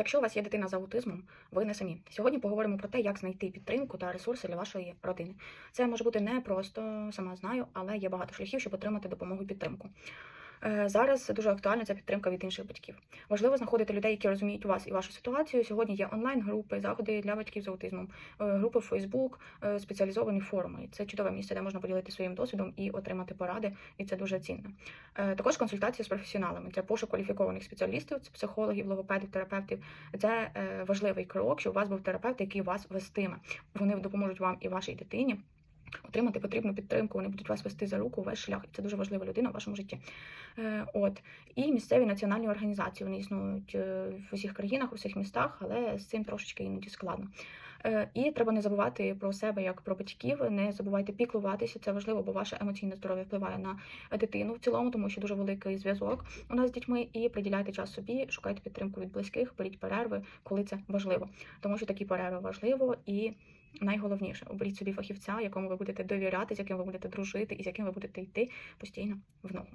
Якщо у вас є дитина з аутизмом, ви не самі. Сьогодні поговоримо про те, як знайти підтримку та ресурси для вашої родини. Це може бути не просто, сама знаю, але є багато шляхів, щоб отримати допомогу і підтримку. Е, Зараз дуже актуальна ця підтримка від інших батьків. Важливо знаходити людей, які розуміють вас і вашу ситуацію. Сьогодні є онлайн-групи, заходи для батьків з аутизмом, е, групи в е, спеціалізовані форуми. Це чудове місце, де можна поділитися своїм досвідом і отримати поради, і це дуже цінно. Е, Також консультації з професіоналами. Це пошук кваліфікованих спеціалістів, це психологів, логопедів, терапевтів. Це важливий крок, щоб у вас був терапевт, який вас вестиме. Вони допоможуть вам і вашій дитині. Отримати потрібну підтримку, вони будуть вас вести за руку весь шлях, і це дуже важлива людина в вашому житті. Е, от і місцеві національні організації вони існують е, в усіх країнах, у всіх містах, але з цим трошечки іноді складно. Е, І треба не забувати про себе як про батьків, не забувайте піклуватися. Це важливо, бо ваше емоційне здоров'я впливає на дитину в цілому, тому що дуже великий зв'язок у нас з дітьми. І приділяйте час собі, шукайте підтримку від близьких, беріть перерви, коли це важливо, тому що такі перерви важливо і. Найголовніше оберіть собі фахівця, якому ви будете довіряти, з яким ви будете дружити і з яким ви будете йти постійно в ногу.